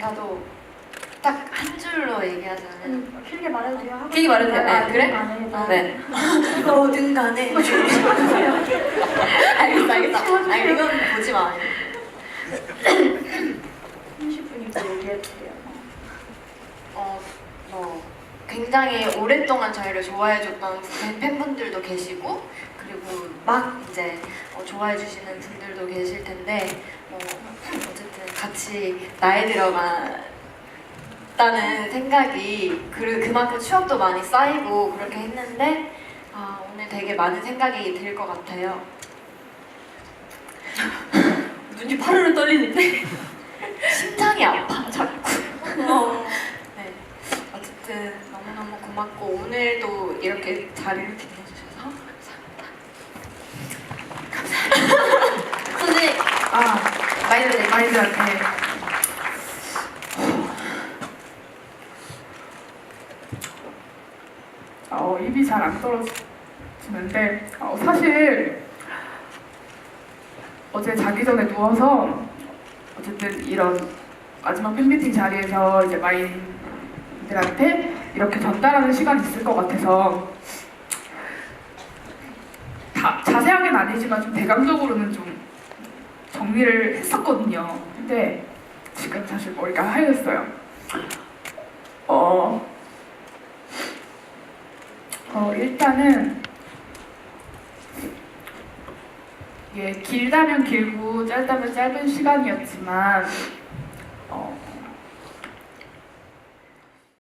나도 딱 한 줄로 얘기하자면 음, 길게 말해도 돼요? 하고 길게 말해도 돼요? 네, 그래? 아, 네, 아, 네. 네. 뭐든 간에 알겠어 알겠어 아니 이건 보지 마 30분이고 얘기해주세요. 어, 뭐 굉장히 오랫동안 저희를 좋아해줬던 팬- 팬분들도 계시고 그리고 막 이제 어, 좋아해주시는 분들도 계실 텐데 뭐 같이 나이 들어갔다는 생각이 그, 그만큼 추억도 많이 쌓이고 그렇게 했는데 아, 오늘 되게 많은 생각이 들 것 같아요. 눈이 파르르 떨리는데 심장이 아파 자꾸. 네. 어쨌든 너무너무 고맙고 오늘도 이렇게 자리를 빛내주셔서 감사합니다. 선생님, 아, 마이들 아이들한테. 어, 입이 잘 안 떨어지는데 어, 사실 어제 자기 전에 누워서 어쨌든 이런 마지막 팬미팅 자리에서 이제 마이들한테 이렇게 전달하는 시간이 있을 것 같아서 다, 자세하게는 아니지만 좀 대강적으로는 좀 정리를 했었거든요. 근데 지금 사실 머리가 하얘졌어요. 어, 어 일단은 이게 길다면 길고 짧다면 짧은 시간이었지만